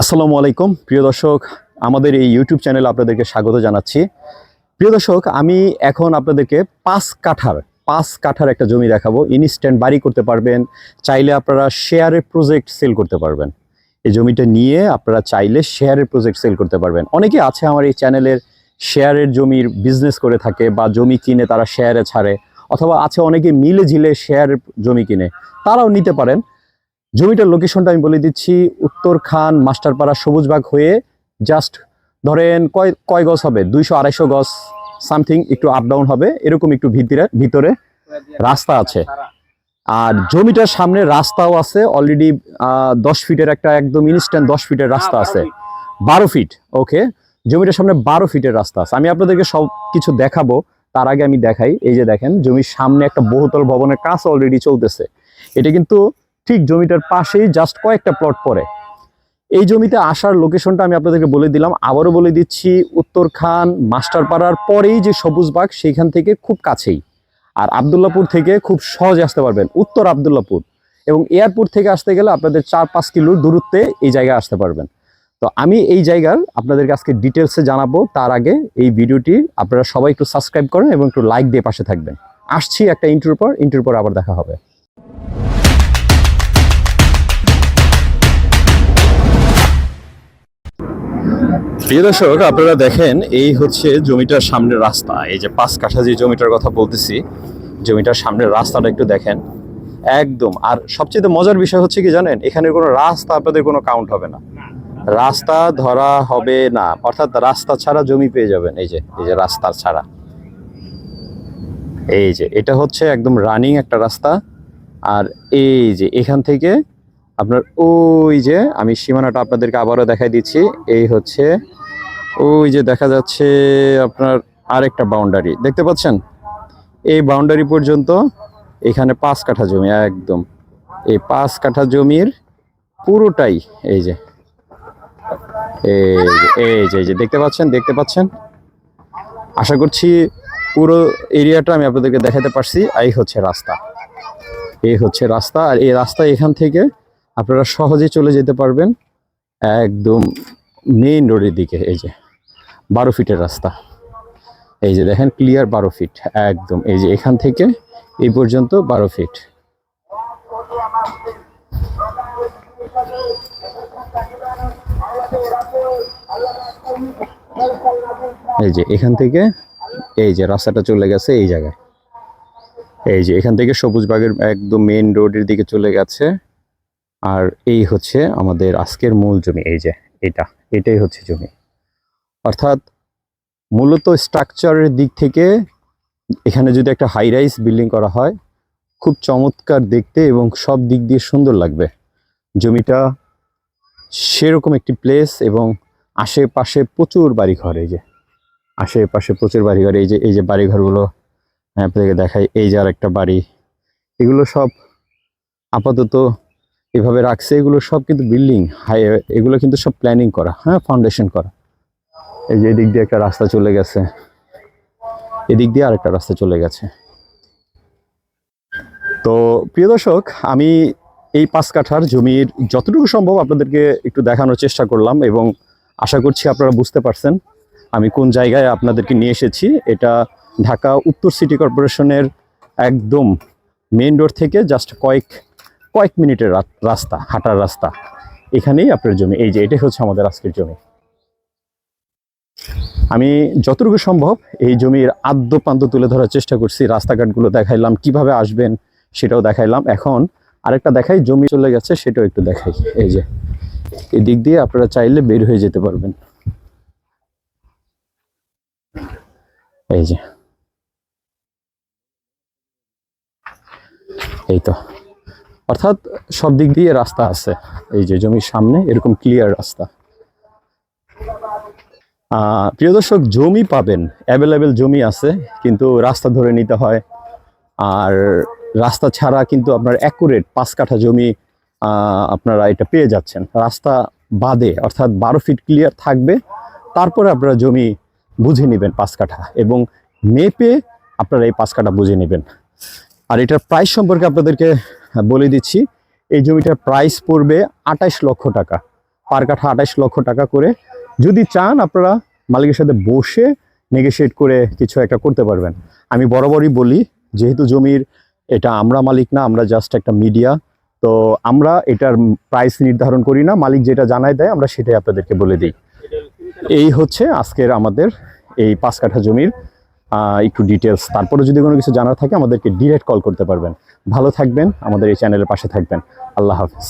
আসসালামু আলাইকুম। প্রিয় দর্শক, আমাদের এই ইউটিউব চ্যানেলে আপনাদেরকে স্বাগত জানাচ্ছি। প্রিয় দর্শক, আমি এখন আপনাদেরকে পাঁচ কাঠার পাঁচ কাঠার একটা জমি দেখাবো। ইনস্ট্যান্ট বাড়ি করতে পারবেন, চাইলে আপনারা শেয়ারের প্রজেক্ট সেল করতে পারবেন। এই জমিটা নিয়ে আপনারা চাইলে শেয়ারের প্রজেক্ট সেল করতে পারবেন। অনেকে আছে আমার এই চ্যানেলের শেয়ারের জমির বিজনেস করে থাকে বা জমি কিনে তারা শেয়ারে ছাড়ে, অথবা আছে অনেকে মিলে ঝিলে শেয়ারের জমি কিনে, তারাও নিতে পারেন। জমিটার লোকেশনটা আমি বলে দিচ্ছি উত্তর খান মাস্টারপাড়া সবুজবাগ হয়ে জাস্ট ধরেন কয় কয় গজ হবে? দুইশো আড়াইশো গজ সামথিং একটু আপ ডাউন হবে এরকম একটু ভিতরে ভিতরে রাস্তা আছে। আর জমিটার সামনে রাস্তাও আছে অলরেডি দশ ফিটের একটা একদম ইনস্ট্যান্ট দশ ফিটের রাস্তা আছে। বারো ফিট ওকে জমিটার সামনে বারো ফিটের রাস্তা আছে। আমি আপনাদেরকে সব কিছু দেখাবো তার আগে আমি দেখাই। এই যে দেখেন জমির সামনে একটা বহুতল ভবনের কাজ অলরেডি চলতেছে। এটা কিন্তু ঠিক জমিটার পাশেই জাস্ট কয়েকটা প্লট পরে এই জমিতে আসার লোকেশনটা আমি আপনাদেরকে বলে দিলাম। আবারও বলে দিচ্ছি, উত্তর খান, মাস্টারপাড়ার পরেই যে সবুজবাগ সেইখান থেকে খুব কাছেই। আর আবদুল্লাপুর থেকে খুব সহজে আসতে পারবেন, উত্তর আবদুল্লাপুর। এবং এয়ারপোর্ট থেকে আসতে গেলে আপনাদের চার পাঁচ কিলোর দূরত্বে এই জায়গায় আসতে পারবেন। তো আমি এই জায়গার আপনাদেরকে আজকে ডিটেলসে জানাব, তার আগে এই ভিডিওটি আপনারা সবাই একটু সাবস্ক্রাইব করেন এবং একটু লাইক দিয়ে পাশে থাকবেন। আসছি একটা ইন্টারভিউ পর ইন্টারভিউ পর আবার দেখা হবে। প্রিয় দর্শক, আপনারা দেখেন, এই হচ্ছে জমিটার সামনের রাস্তা। এই যে পাঁচ কাঠা যে জমিটার কথা বলতেছি, জমিটার সামনের রাস্তাটা একটু দেখেন। একদম, আর সবচেয়ে মজার বিষয় হচ্ছে কি জানেন, এখানে কোনো রাস্তা আপনাদের কোনো কাউন্ট হবে না। রাস্তা ধরা হবে না, অর্থাৎ রাস্তা ছাড়া জমি পেয়ে যাবেন। এই যে এই যে রাস্তা ছাড়া। এই যে, এটা হচ্ছে একদম রানিং একটা রাস্তা। আর এই যে, এখান থেকে আপনার ওই যে, আমি সীমানাটা আপনাদেরকে আবারও দেখাই দিচ্ছি, এই হচ্ছে ওই যে দেখা যাচ্ছে আপনার আরেকটা বাউন্ডারি দেখতে পাচ্ছেন? এই বাউন্ডারি পর্যন্ত এখানে পাঁচ কাঠা জমি, একদম। এই পাঁচ কাঠা জমির পুরোটাই এই যে এই যে এই যে দেখতে পাচ্ছেন? দেখতে পাচ্ছেন? আশা করছি পুরো এরিয়াটা আমি আপনাদেরকে দেখাতে পারছি। এই হচ্ছে রাস্তা। এই হচ্ছে রাস্তা। আর এই রাস্তা এখান থেকে আপনারা সহজে চলে যেতে পারবেন। একদম মেইন রোডের দিকে, এই যে। বারো ফিটের রাস্তা। এই যে দেখেন ক্লিয়ার বারো ফিট, একদম। এই যে এখান থেকে এই পর্যন্ত বারো ফিট। এই যে এখান থেকে, এই যে রাস্তাটা চলে গেছে এই জায়গায়। এই যে এখান থেকে সবুজ বাগের একদম মেইন রোডের দিকে চলে গেছে। আর এই হচ্ছে আমাদের আজকের মূল জমি, এই যে এটা, এটাই হচ্ছে জমি। অর্থাৎ মূলত স্ট্রাকচারের দিক থেকে এখানে যদি একটা হাই রাইজ বিল্ডিং করা হয়, খুব চমৎকার দেখতে এবং সব দিক দিয়ে সুন্দর লাগবে। জমিটা সেরকম একটি প্লেস এবং আশেপাশে প্রচুর বাড়িঘর এই যে। আশেপাশে প্রচুর বাড়িঘর, এই যে এই যে বাড়িঘরগুলো আপনাদেরকে দেখাই, এই যে আর একটা বাড়ি। এগুলো সব আপাতত এভাবে রাখছে, এগুলো সব কিন্তু বিল্ডিং হাই এগুলো কিন্তু সব প্ল্যানিং করা হ্যাঁ ফাউন্ডেশন করা। এই যে এদিক দিয়ে একটা রাস্তা চলে গেছে। এদিক দিয়ে আরেকটা রাস্তা চলে গেছে। তো প্রিয় দর্শক, আমি এই পাঁচ কাঠার জমির যতটুকু সম্ভব আপনাদেরকে একটু দেখানোর চেষ্টা করলাম এবং আশা করছি আপনারা বুঝতে পারছেন আমি কোন জায়গায় আপনাদেরকে নিয়ে এসেছি। এটা ঢাকা উত্তর সিটি কর্পোরেশনের একদম মেন রোড থেকে জাস্ট কয়েক কয়েক মিনিটের রাস্তা, হাঁটার রাস্তা। এখানেই আপনার জমি। এই যে এটাই হচ্ছে আমাদের আজকের জমি। আমি যতটুকু সম্ভব এই জমির আদ্য প্রান্ত তুলে ধরার চেষ্টা করছি। রাস্তাঘাটগুলো দেখাইলাম, কীভাবে আসবেন সেটাও দেখাইলাম। এখন আরেকটা দেখাই, জমি চলে গেছে সেটাও একটু দেখাই। এই যে, এই দিক দিয়ে আপনারা চাইলে বের হয়ে যেতে পারবেন। এই যে, এই তো। অর্থাৎ সব দিক দিয়ে রাস্তা আছে। এই যে জমির সামনে এরকম ক্লিয়ার রাস্তা। প্রিয় দর্শক, জমি পাবেন। অ্যাভেলেবেল জমি আছে, কিন্তু রাস্তা ধরে নিতে হয়। আর রাস্তা ছাড়া কিন্তু আপনার অ্যাকুরেট পাঁচ কাঠা জমি আপনারা এটা পেয়ে যাচ্ছেন। রাস্তা বাদে, অর্থাৎ বারো ফিট ক্লিয়ার থাকবে। তারপরে আপনারা জমি বুঝে নেবেন পাঁচ কাঠা এবং মেপে আপনারা এই পাঁচ কাঠা বুঝে নেবেন। আর এটার প্রাইস সম্পর্কে আপনাদেরকে বলে দিচ্ছি, এই জমিটার প্রাইস পড়বে আঠাইশ লক্ষ টাকা। পার কাঠা আঠাশ লক্ষ টাকা করে। যদি চান, আপনারা মালিকের সাথে বসে নেগোশিয়েট করে কিছু একটা করতে পারবেন। আমি বরাবরই বলি, যেহেতু জমির এটা আমরা মালিক না, আমরা জাস্ট একটা মিডিয়া তো আমরা এটার প্রাইস নির্ধারণ করি না। মালিক যেটা জানায় দেয়, আমরা সেটাই আপনাদেরকে বলে দিই। এই হচ্ছে আজকের আমাদের এই পাঁচ কাঠা জমির একটু ডিটেলস তারপরে যদি কোনো কিছু জানার থাকে, আমাদেরকে ডিরেক্ট কল করতে পারবেন। ভালো থাকবেন, আমাদের এই চ্যানেলের পাশে থাকবেন। আল্লাহ হাফিজ।